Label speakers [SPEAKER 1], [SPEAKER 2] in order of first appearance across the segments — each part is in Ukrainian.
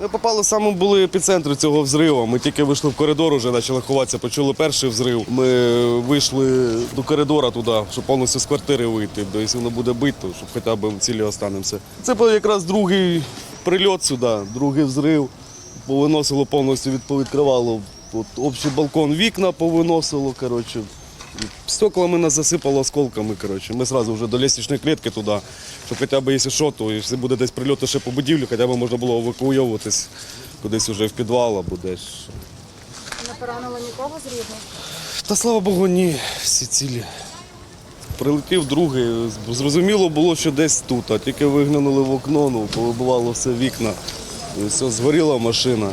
[SPEAKER 1] Ми попали саме були епіцентру цього взриву. Ми тільки вийшли в коридор, вже почали ховатися, почули перший взрив. Ми вийшли до коридора туди, щоб повністю з квартири вийти. Бо якщо воно буде бити, то щоб хоча б цілі останемося. Це був якраз другий прильот сюди, другий взрив. Повиносило повністю від повідкривало. От общий балкон вікна повиносило. Коротше. Стеклами нас засипало осколками. Коротше. Ми одразу вже до лестничної клітки туди, щоб хоча б, якщо що, то якщо буде десь прильоти ще по будівлі, хоча б можна було евакуйовуватись кудись вже в підвал або десь.
[SPEAKER 2] Не поранило нікого з рідних?
[SPEAKER 1] Та слава Богу, ні, всі цілі. Прилетів другий, зрозуміло було, що десь тут, а тільки виглянули в окно, ну, повибивало все вікна, і все, згоріла машина.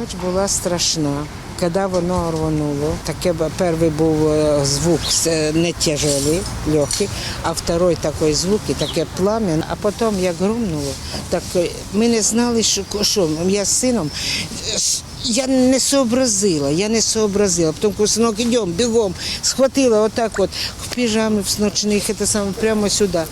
[SPEAKER 3] Ніч була страшна. Коли воно рвануло, таке перший був е, звук е, не тяжелий, легкий, а второй такий звук і таке плам'я. А потім як громнуло, так е, ми не знали, що, що я з сином. Я не сообразила, я не сообразила. Потім синок, йдемо, бігом. Схватила отак от в піжамі, в ночних, це саме прямо сюди.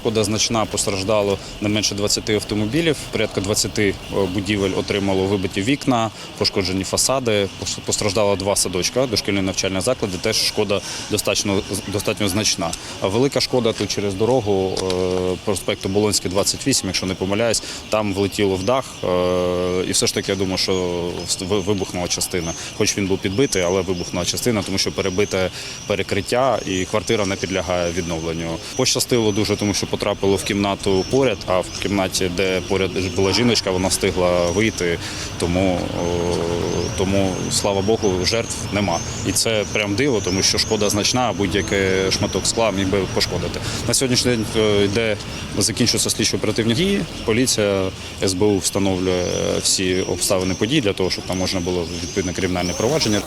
[SPEAKER 4] Шкода значна постраждало не менше 20 автомобілів. Порядка 20 будівель отримало вибиті вікна, пошкоджені фасади. Пос- Постраждало два садочка, дошкільні навчальні заклади. Теж шкода достатньо достатньо значна. Велика шкода тут через дорогу е, проспекту Болонський 28, якщо не помиляюсь, там влетіло в дах. е, І все ж таки я думаю, що вибухнула частина. Хоч він був підбитий, але вибухнула частина, тому що перебите перекриття і квартира не підлягає відновленню. Пощастило дуже, тому що потрапило в кімнату поряд, а в кімнаті, де поряд була жіночка, вона встигла вийти. Тому, тому слава Богу, жертв нема. І це прям диво, тому що шкода значна, а будь-який шматок скла міг би пошкодити. На сьогоднішній день е, йде закінчуються слідчо оперативні дії. Поліція СБУ встановлює всі обставини подій для того, щоб там можна було відповідне кримінальне провадження.